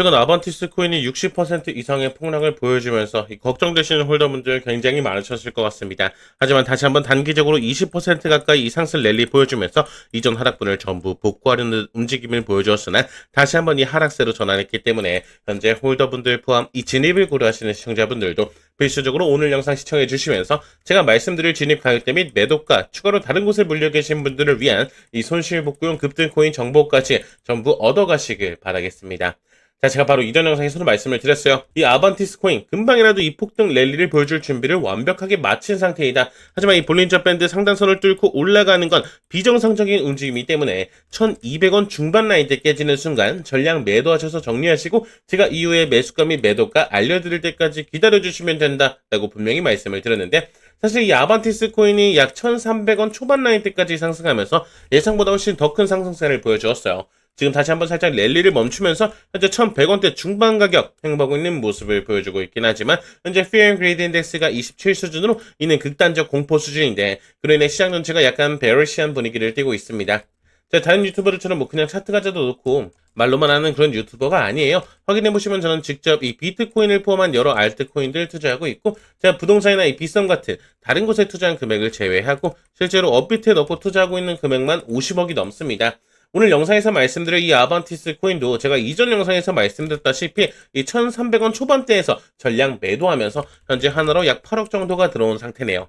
최근 아반티스 코인이 60% 이상의 폭락을 보여주면서 이 걱정되시는 홀더 분들 굉장히 많으셨을 것 같습니다. 하지만 다시 한번 단기적으로 20% 가까이 이 상승 랠리 보여주면서 이전 하락분을 전부 복구하려는 움직임을 보여주었으나 다시 한번 이 하락세로 전환했기 때문에 현재 홀더 분들 포함 이 진입을 고려하시는 시청자분들도 필수적으로 오늘 영상 시청해 주시면서 제가 말씀드릴 진입 가격대 및 매도가 추가로 다른 곳에 물려 계신 분들을 위한 이 손실 복구용 급등 코인 정보까지 전부 얻어가시길 바라겠습니다. 자, 제가 바로 이전 영상에서도 말씀을 드렸어요. 이 아반티스 코인, 금방이라도 이 폭등 랠리를 보여줄 준비를 완벽하게 마친 상태이다. 하지만 이 볼린저 밴드 상단선을 뚫고 올라가는 건 비정상적인 움직임이기 때문에 1200원 중반 라인대 깨지는 순간 전량 매도하셔서 정리하시고 제가 이후에 매수가 및 매도가 알려드릴 때까지 기다려주시면 된다라고 분명히 말씀을 드렸는데 사실 이 아반티스 코인이 약 1300원 초반 라인대까지 상승하면서 예상보다 훨씬 더 큰 상승세를 보여주었어요. 지금 다시 한번 살짝 랠리를 멈추면서 현재 1100원대 중반 가격 행보하고 있는 모습을 보여주고 있긴 하지만 현재 Fear and Greed 인덱스가 27 수준으로 이는 극단적 공포 수준인데 그로 인해 시장 전체가 약간 베어리시한 분위기를 띠고 있습니다. 자, 다른 유튜버들처럼 뭐 그냥 차트 가져도 놓고 말로만 하는 그런 유튜버가 아니에요. 확인해보시면 저는 직접 이 비트코인을 포함한 여러 알트코인들 투자하고 있고 제가 부동산이나 이 비썸 같은 다른 곳에 투자한 금액을 제외하고 실제로 업비트에 넣고 투자하고 있는 금액만 50억이 넘습니다. 오늘 영상에서 말씀드릴 이 아반티스 코인도 제가 이전 영상에서 말씀드렸다시피 이 1300원 초반대에서 전량 매도하면서 현재 하나로 약 8억 정도가 들어온 상태네요.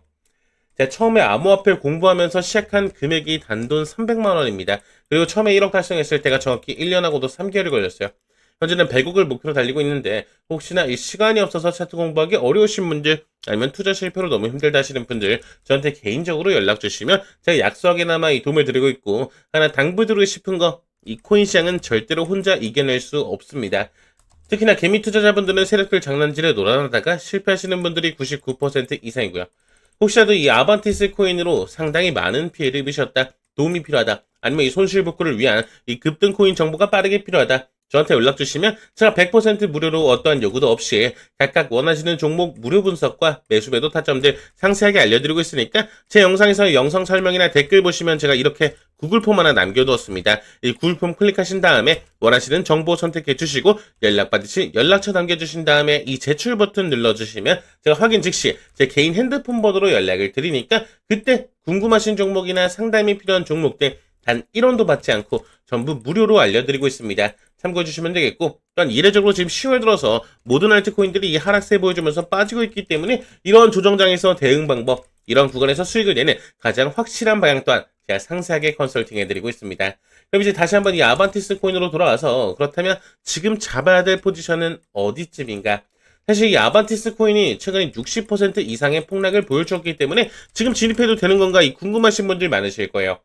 제가 처음에 암호화폐 공부하면서 시작한 금액이 단돈 300만 원입니다. 그리고 처음에 1억 달성했을 때가 정확히 1년하고도 3개월이 걸렸어요. 현재는 100억을 목표로 달리고 있는데 혹시나 이 시간이 없어서 차트 공부하기 어려우신 분들 아니면 투자 실패로 너무 힘들다 하시는 분들 저한테 개인적으로 연락 주시면 제가 약소하게나마 이 도움을 드리고 있고 하나 당부 드리고 싶은 거 이 코인 시장은 절대로 혼자 이겨낼 수 없습니다. 특히나 개미 투자자분들은 세력들 장난질에 놀아나다가 실패하시는 분들이 99% 이상이고요. 혹시라도 이 아반티스 코인으로 상당히 많은 피해를 입으셨다, 도움이 필요하다, 아니면 이 손실 복구를 위한 이 급등 코인 정보가 빠르게 필요하다, 저한테 연락 주시면 제가 100% 무료로 어떠한 요구도 없이 각각 원하시는 종목 무료 분석과 매수 매도 타점들 상세하게 알려드리고 있으니까 제 영상에서 영상 설명이나 댓글 보시면 제가 이렇게 구글 폼 하나 남겨두었습니다. 이 구글 폼 클릭하신 다음에 원하시는 정보 선택해 주시고 연락 받으시 연락처 남겨주신 다음에 이 제출 버튼 눌러주시면 제가 확인 즉시 제 개인 핸드폰 번호로 연락을 드리니까 그때 궁금하신 종목이나 상담이 필요한 종목들 단 1원도 받지 않고 전부 무료로 알려드리고 있습니다. 참고해 주시면 되겠고 또한 이례적으로 지금 10월 들어서 모든 알트코인들이 이 하락세 보여주면서 빠지고 있기 때문에 이런 조정장에서 대응 방법 이런 구간에서 수익을 내는 가장 확실한 방향 또한 제가 상세하게 컨설팅 해드리고 있습니다. 그럼 이제 다시 한번 이 아반티스 코인으로 돌아와서 그렇다면 지금 잡아야 될 포지션은 어디쯤인가? 사실 이 아반티스 코인이 최근에 60% 이상의 폭락을 보여주었기 때문에 지금 진입해도 되는 건가 이 궁금하신 분들 많으실 거예요.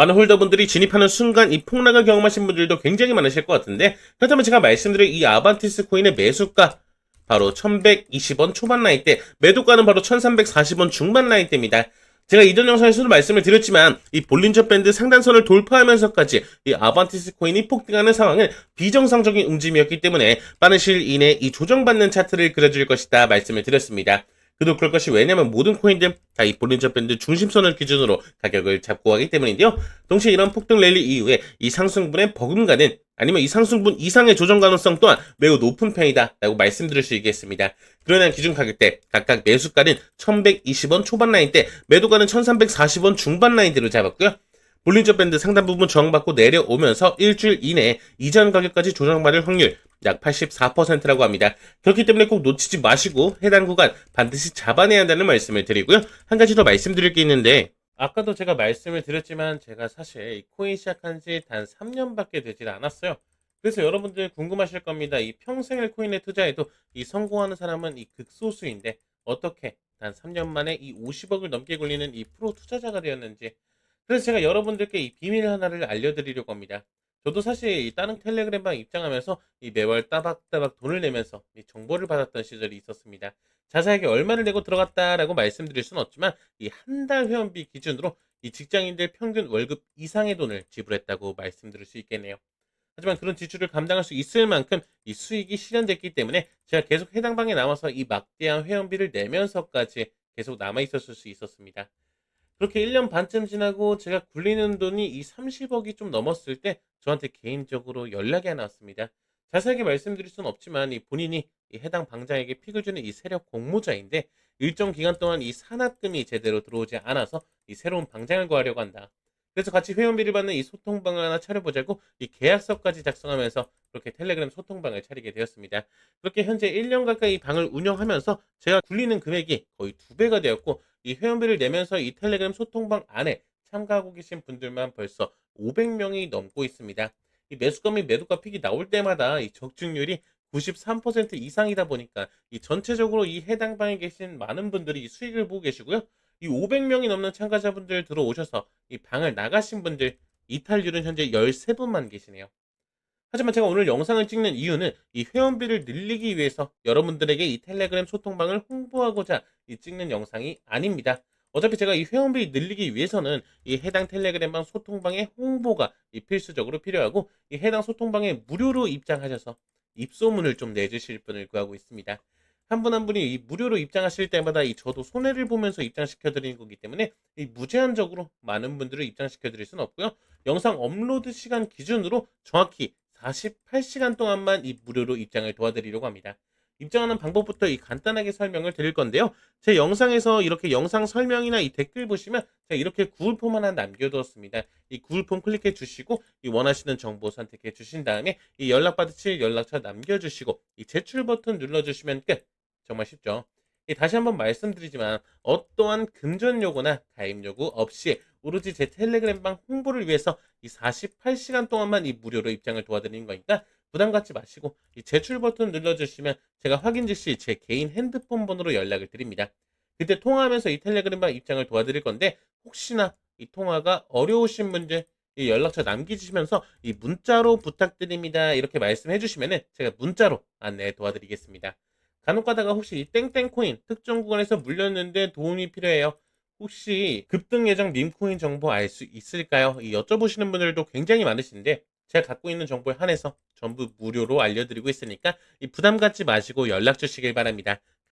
많은 홀더분들이 진입하는 순간 이 폭락을 경험하신 분들도 굉장히 많으실 것 같은데 그렇다면 제가 말씀드린 이 아반티스 코인의 매수가 바로 1120원 초반 라인대 매도가는 바로 1340원 중반 라인대입니다. 제가 이전 영상에서도 말씀을 드렸지만 이 볼린저 밴드 상단선을 돌파하면서까지 이 아반티스 코인이 폭등하는 상황은 비정상적인 움직임이었기 때문에 빠른 시일 이내 이 조정받는 차트를 그려줄 것이다 말씀을 드렸습니다. 그도 그럴 것이 왜냐면 모든 코인들 다이 볼린저 밴드 중심선을 기준으로 가격을 잡고 가기 때문인데요. 동시에 이런 폭등 랠리 이후에 이 상승분의 버금가는 아니면 이 상승분 이상의 조정 가능성 또한 매우 높은 편이다 라고 말씀드릴 수 있겠습니다. 그러한 기준 가격대 각각 매수가는 1120원 초반 라인대 매도가는 1340원 중반 라인대로 잡았고요. 볼린저 밴드 상단 부분 저항받고 내려오면서 일주일 이내에 이전 가격까지 조정받을 확률 약 84%라고 합니다. 그렇기 때문에 꼭 놓치지 마시고 해당 구간 반드시 잡아내야 한다는 말씀을 드리고요. 한 가지 더 말씀드릴 게 있는데 아까도 제가 말씀을 드렸지만 제가 사실 이 코인 시작한 지 단 3년밖에 되질 않았어요. 그래서 여러분들 궁금하실 겁니다. 이 평생을 코인에 투자해도 이 성공하는 사람은 이 극소수인데 어떻게 단 3년 만에 이 50억을 넘게 굴리는 이 프로 투자자가 되었는지 그래서 제가 여러분들께 이 비밀 하나를 알려드리려고 합니다. 저도 사실 이 다른 텔레그램방 입장하면서 이 매월 따박따박 돈을 내면서 이 정보를 받았던 시절이 있었습니다. 자세하게 얼마를 내고 들어갔다라고 말씀드릴 수는 없지만 이 한 달 회원비 기준으로 이 직장인들 평균 월급 이상의 돈을 지불했다고 말씀드릴 수 있겠네요. 하지만 그런 지출을 감당할 수 있을 만큼 이 수익이 실현됐기 때문에 제가 계속 해당 방에 남아서 이 막대한 회원비를 내면서까지 계속 남아 있었을 수 있었습니다. 그렇게 1년 반쯤 지나고 제가 굴리는 돈이 이 30억이 좀 넘었을 때 저한테 개인적으로 연락이 하나 왔습니다. 자세하게 말씀드릴 수는 없지만 이 본인이 이 해당 방장에게 픽을 주는 이 세력 공모자인데 일정 기간 동안 이 산납금이 제대로 들어오지 않아서 이 새로운 방장을 구하려고 한다. 그래서 같이 회원비를 받는 이 소통방을 하나 차려보자고 이 계약서까지 작성하면서 그렇게 텔레그램 소통방을 차리게 되었습니다. 그렇게 현재 1년 가까이 이 방을 운영하면서 제가 굴리는 금액이 거의 두 배가 되었고 이 회원비를 내면서 이 텔레그램 소통방 안에 참가하고 계신 분들만 벌써 500명이 넘고 있습니다. 이 매수가 및 매도가 픽이 나올 때마다 이 적중률이 93% 이상이다 보니까 이 전체적으로 이 해당 방에 계신 많은 분들이 이 수익을 보고 계시고요. 이 500명이 넘는 참가자분들 들어오셔서 이 방을 나가신 분들 이탈률은 현재 13분만 계시네요. 하지만 제가 오늘 영상을 찍는 이유는 이 회원비를 늘리기 위해서 여러분들에게 이 텔레그램 소통방을 홍보하고자 이 찍는 영상이 아닙니다. 어차피 제가 이 회원비 늘리기 위해서는 이 해당 텔레그램방 소통방의 홍보가 이 필수적으로 필요하고 이 해당 소통방에 무료로 입장하셔서 입소문을 좀 내주실 분을 구하고 있습니다. 한 분한 분이 이 무료로 입장하실 때마다 이 저도 손해를 보면서 입장시켜 드리는 거기 때문에 이 무제한적으로 많은 분들을 입장시켜 드릴 수는 없고요. 영상 업로드 시간 기준으로 정확히 48시간 동안만 이 무료로 입장을 도와드리려고 합니다. 입장하는 방법부터 이 간단하게 설명을 드릴 건데요. 제 영상에서 이렇게 영상 설명이나 이 댓글 보시면 제가 이렇게 구글 폼 하나 남겨두었습니다. 이 구글 폼 클릭해 주시고 이 원하시는 정보 선택해 주신 다음에 이 연락 받으실 연락처 남겨주시고 이 제출 버튼 눌러주시면 끝. 정말 쉽죠. 이 다시 한번 말씀드리지만 어떠한 금전 요구나 가입 요구 없이 오로지 제 텔레그램방 홍보를 위해서 이 48시간 동안만 이 무료로 입장을 도와드리는 거니까 부담 갖지 마시고 이 제출 버튼 눌러주시면 제가 확인 즉시 제 개인 핸드폰 번호로 연락을 드립니다. 그때 통화하면서 이 텔레그램방 입장을 도와드릴 건데 혹시나 이 통화가 어려우신 분들 이 연락처 남기시면서 이 문자로 부탁드립니다 이렇게 말씀해 주시면은 제가 문자로 안내 도와드리겠습니다. 간혹 가다가 혹시 이 땡땡코인 특정 구간에서 물렸는데 도움이 필요해요. 혹시 급등 예정 밈코인 정보 알 수 있을까요? 이 여쭤보시는 분들도 굉장히 많으신데 제가 갖고 있는 정보에 한해서 전부 무료로 알려드리고 있으니까 이 부담 갖지 마시고 연락 주시길 바랍니다.